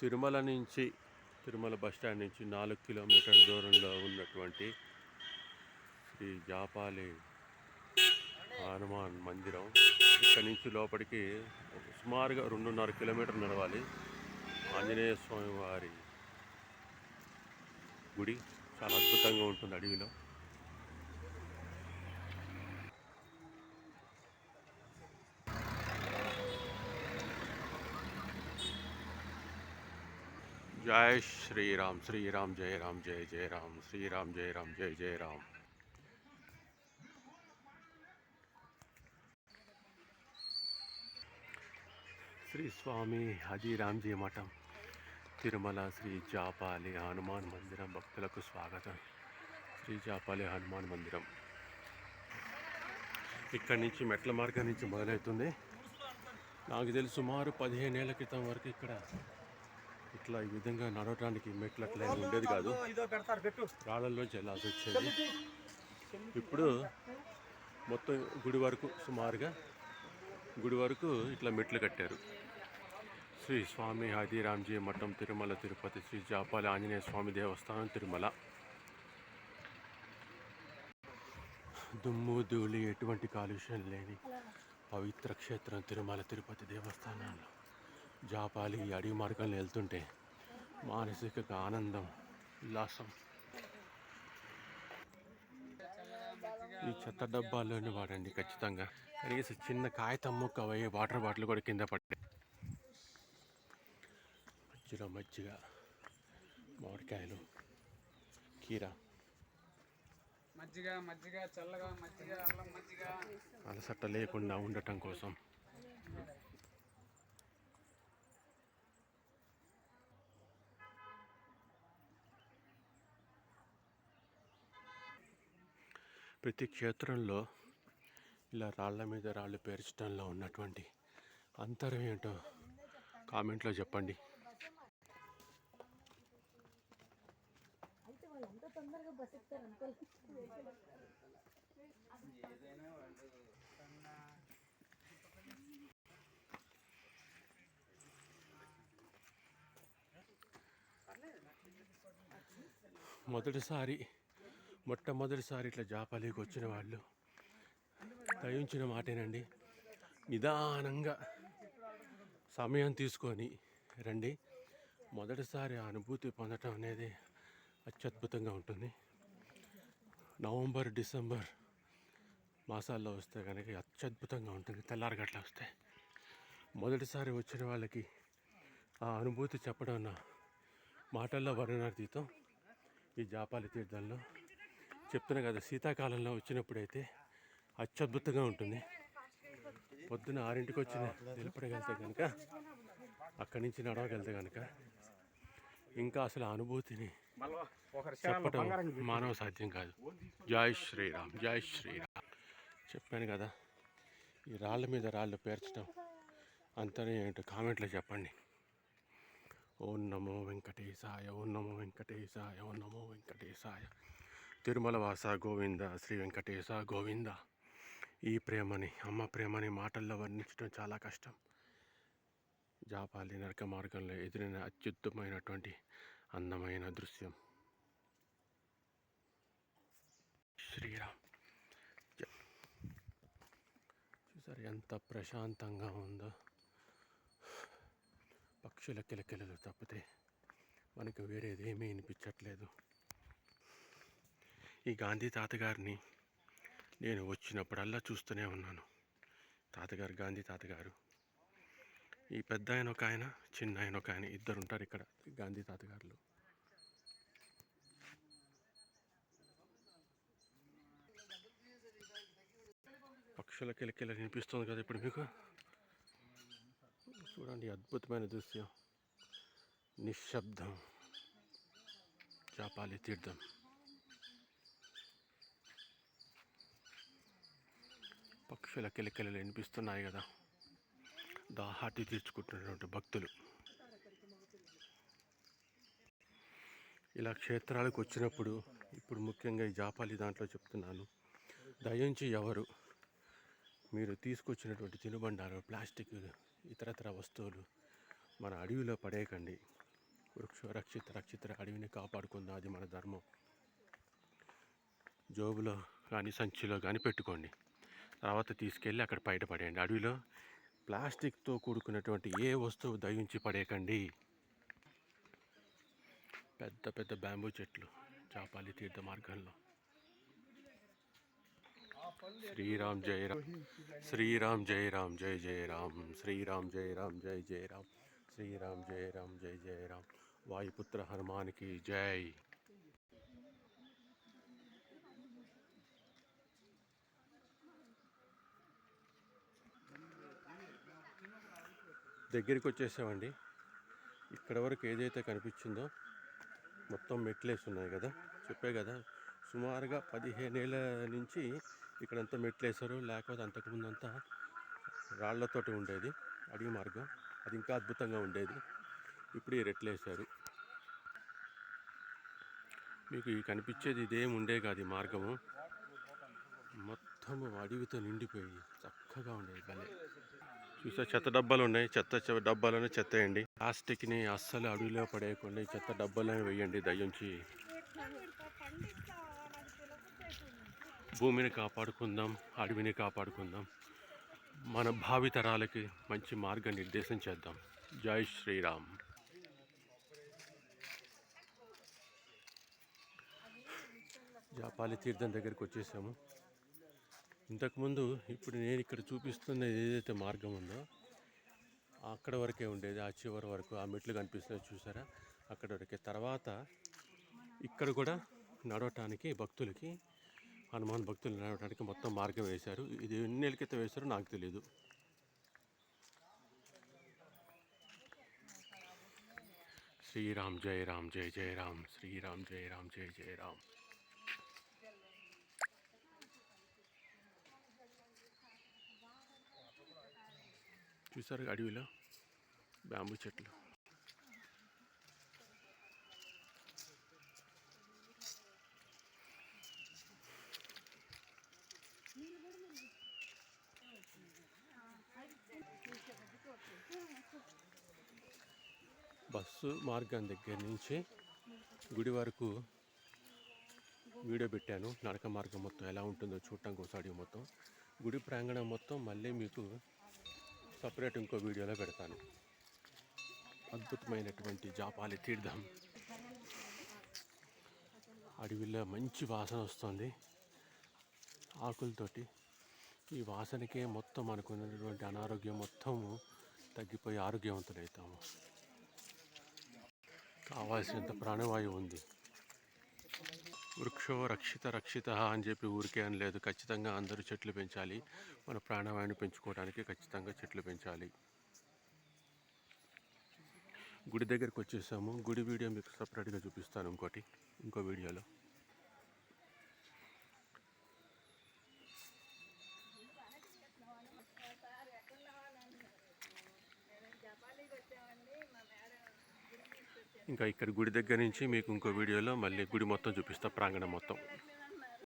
తిరుమల నుంచి Tirumala bus stand నుంచి నాలుగు కిలోమీటర్ల దూరంలో ఉన్నటువంటి శ్రీ జాపాలి హనుమాన్ మందిరం. ఇక్కడ నుంచి లోపలికి సుమారుగా రెండున్నర కిలోమీటర్ నడవాలి. ఆంజనేయ స్వామి వారి గుడి చాలా అద్భుతంగా ఉంటుంది అడవిలో. జై శ్రీరామ్ శ్రీరామ్ జయ రామ్ జయ జయ రామ్ శ్రీరామ్ జయ రామ్ జయ జయ రామ్. శ్రీ స్వామి హజీరామ్జీ మఠం తిరుమల శ్రీ జాపాలి హనుమాన్ మందిరం భక్తులకు స్వాగతం. శ్రీ జాపాలి హనుమాన్ మందిరం. ఇక్కడి నుంచి మెట్ల మార్గం నుంచి మొదలవుతుంది. నాకు తెలిసి సుమారు పదిహేను ఏళ్ళ క్రితం వరకు ఇక్కడ ఇట్లా ఈ విధంగా నడవటానికి మెట్లు అట్లా ఉండేది కాదు. రాళ్ళల్లోంచి వెళ్ళాల్సి వచ్చేది? ఇప్పుడు మొత్తం గుడి వరకు సుమారుగా గుడి వరకు ఇట్లా మెట్లు కట్టారు. శ్రీ స్వామి ఆదిరామ్జీ మఠం తిరుమల తిరుపతి శ్రీ జాపాలి ఆంజనేయ స్వామి దేవస్థానం తిరుమల. దుమ్ము ధూళి ఎటువంటి కాలుష్యం లేని పవిత్ర క్షేత్రం తిరుమల తిరుపతి దేవస్థానంలో జాపాలి ఈ అడవి మార్గంలో వెళ్తుంటే మానసిక ఆనందం ఉల్లాసం. ఈ చెత్త డబ్బాల్లోనే వాడండి ఖచ్చితంగా. కనీసం చిన్న కాగితం ముక్క అయ్యే వాటర్ బాటిల్ కూడా కింద పట్టే మధ్యలో మజ్జిగ మామిడికాయలు కీర. మజ్జిగ మజ్జిగ చల్లగా మజ్జిగ అల్లం మజ్జిగ. అలసట లేకుండా ఉండటం కోసం ప్రతి క్షేత్రంలో ఇలా రాళ్ళ మీద రాళ్ళు పేర్చడంలో ఉన్నటువంటి అంతరం ఏంటో కామెంట్లో చెప్పండి. మొదటిసారి మొట్టమొదటిసారి ఇట్లా జాపాలీకి వచ్చిన వాళ్ళు దయించిన మాటేనండి. నిదానంగా సమయం తీసుకొని రండి. మొదటిసారి ఆ అనుభూతి పొందటం అనేది అత్యద్భుతంగా ఉంటుంది. నవంబర్ డిసెంబర్ మాసాల్లో వస్తే కనుక అత్యద్భుతంగా ఉంటుంది. తెల్లారగట్ల వస్తే మొదటిసారి వచ్చిన వాళ్ళకి ఆ అనుభూతి చెప్పడం నా మాటల్లో వర్ణనాతీతం ఈ జాపాలి తీర్థంలో. చెప్తున్నా కదా శీతాకాలంలో వచ్చినప్పుడైతే అత్యద్భుతంగా ఉంటుంది. పొద్దున ఆరింటికి వచ్చిన నిలబడగలితే కనుక అక్కడి నుంచి నడవగలితే కనుక ఇంకా అసలు అనుభూతిని చెప్పటం మానవ సాధ్యం కాదు. జై శ్రీరామ్ జై శ్రీరామ్. చెప్పాను కదా ఈ రాళ్ళ మీద రాళ్ళు పేర్చడం అంతనే ఏంటో కామెంట్లో చెప్పండి. ఓం నమో వెంకటేశాయ ఓం నమో వెంకటేశాయ ఓం నమో వెంకటేశాయ. తిరుమల వాస గోవింద శ్రీ వెంకటేశ గోవింద. ఈ ప్రేమని అమ్మ ప్రేమని మాటల్లో వర్ణించడం చాలా కష్టం. జాపాలి నరక మార్గంలో ఎదురైన అత్యుత్తమైనటువంటి అందమైన దృశ్యం. శ్రీరామ్. చూసారు ఎంత ప్రశాంతంగా ఉందో. పక్షుల కిలకిలలు తప్పితే మనకు వేరేది ఏమీ వినిపించట్లేదు ఈ గాంధీ తాతగారిని నేను వచ్చినప్పుడల్లా చూస్తూనే ఉన్నాను. తాతగారు గాంధీ తాతగారు. ఈ పెద్ద ఆయన ఒక ఆయన చిన్న ఆయన ఒక ఆయన ఇద్దరు ఉంటారు ఇక్కడ గాంధీ తాతగారులు. పక్షుల కిలకిల వినిపిస్తుంది కదా ఇప్పుడు మీకు? చూడండి అద్భుతమైన దృశ్యం. నిశ్శబ్దం. చాపాలి తీర్థం. పక్షుల కిలకిలలు వినిపిస్తున్నాయి కదా. దాహాటి తీర్చుకుంటున్నటువంటి భక్తులు. ఇలా క్షేత్రాలకు వచ్చినప్పుడు ఇప్పుడు ముఖ్యంగా ఈ జాపాలి దాంట్లో చెప్తున్నాను. దయించి ఎవరు? మీరు తీసుకొచ్చినటువంటి తినుబండాలు ప్లాస్టిక్ ఇతరతర వస్తువులు మన అడవిలో పడేయకండి. వృక్ష రక్షిత రక్షిత అడవిని కాపాడుకుందాం? అది మన ధర్మం. జోబులో కానీ సంచిలో కానీ పెట్టుకోండి. తర్వాత తీసుకెళ్ళి అక్కడ బయట పడేయండి. అడవిలో ప్లాస్టిక్తో కూడుకున్నటువంటి ఏ వస్తువు దయించి పడేయకండి. పెద్ద పెద్ద బ్యాంబూ చెట్లు చాపాలి తీర్థ మార్గంలో. శ్రీరామ్ జయ రామ్ శ్రీరామ్ జయ రామ్ జయ జయ రామ్ శ్రీరామ్ జయ రామ్ జయ జయ రామ్ శ్రీరామ్ జయ రామ్ జయ జయ రామ్. వాయుపుత్ర హనుమానికి జై. దగ్గరికి వచ్చేసామండి ఇక్కడ వరకు ఏదైతే కనిపించిందో మొత్తం మెట్లేసి ఉన్నాయి కదా. చెప్పే కదా సుమారుగా పదిహేనేళ్ళ నుంచి ఇక్కడంతా మెట్లేసారు లేకపోతే అంతకుముందంతా రాళ్ళతోటి ఉండేది అడవి మార్గం. అది ఇంకా అద్భుతంగా ఉండేది. ఇప్పుడు ఈ రెట్లేసారు మీకు ఈ కనిపించేది ఇదేం ఉండే కాదు మార్గము. మొత్తం అడవితో నిండిపోయి చక్కగా ఉండేది భలే చూసా చెత్త డబ్బాలు ఉన్నాయి. చెత్త డబ్బాలను చెత్త వేయండి ప్లాస్టిక్ని అస్సలు అడవిలో పడేయకుండా చెత్త డబ్బాలను వేయండి దయ్యుంచి భూమిని కాపాడుకుందాం అడవిని కాపాడుకుందాం. మన భావి తరాలకి మంచి మార్గనిర్దేశం చేద్దాం. జై శ్రీరామ్. జాపాలి తీర్థం దగ్గరికి వచ్చేసాము. ఇంతకుముందు ఇప్పుడు నేను ఇక్కడ చూపిస్తున్న ఏదైతే మార్గం ఉందో అక్కడ వరకే ఉండేది. ఆ చివరి వరకు ఆ మెట్లు కనిపిస్తున్నాయి చూసారా? అక్కడ వరకే. తర్వాత ఇక్కడ కూడా నడవటానికి భక్తులకి హనుమాన్ భక్తులు నడవటానికి మొత్తం మార్గం వేశారు. ఇది ఎన్ని క్రితం వేశారో నాకు తెలియదు శ్రీరామ్ జయ రామ్ జయ జయ రామ్ శ్రీరామ్ జయ రామ్ జయ జయ రామ్. చూసారు అడవిలో? బ్యాంబూ చెట్లు. బస్సు మార్గం దగ్గర నుంచి గుడి వరకు వీడియో పెట్టాను. నడక మార్గం మొత్తం ఎలా ఉంటుందో చూడటానికి ఒకసారి మొత్తం. గుడి ప్రాంగణం మొత్తం మళ్ళీ మీకు సపరేట్ ఇంకో వీడియోలో పెడతాను. అద్భుతమైనటువంటి జాపాలి తీర్థం. అడవిలో మంచి వాసన వస్తుంది. ఆకులతోటి ఈ వాసనకే మొత్తం అనుకున్నటువంటి అనారోగ్యం మొత్తము తగ్గిపోయి ఆరోగ్యవంతులవుతాము కావాల్సినంత ప్రాణవాయువు ఉంది. వృక్షో రక్షిత రక్షిత అని చెప్పి ఊరికే అని లేదు. ఖచ్చితంగా అందరూ చెట్లు పెంచాలి. మన ప్రాణవాయుని పెంచుకోవడానికి ఖచ్చితంగా చెట్లు పెంచాలి. గుడి దగ్గరికి వచ్చేసాము. గుడి వీడియో మీకు సపరేట్గా చూపిస్తాను ఇంకోటి ఇంకో వీడియోలో. ఇంకా ఇక్కడ గుడి దగ్గర నుంచి మీకు ఇంకో వీడియోలో మళ్ళీ గుడి మొత్తం చూపిస్తా ప్రాంగణం మొత్తం.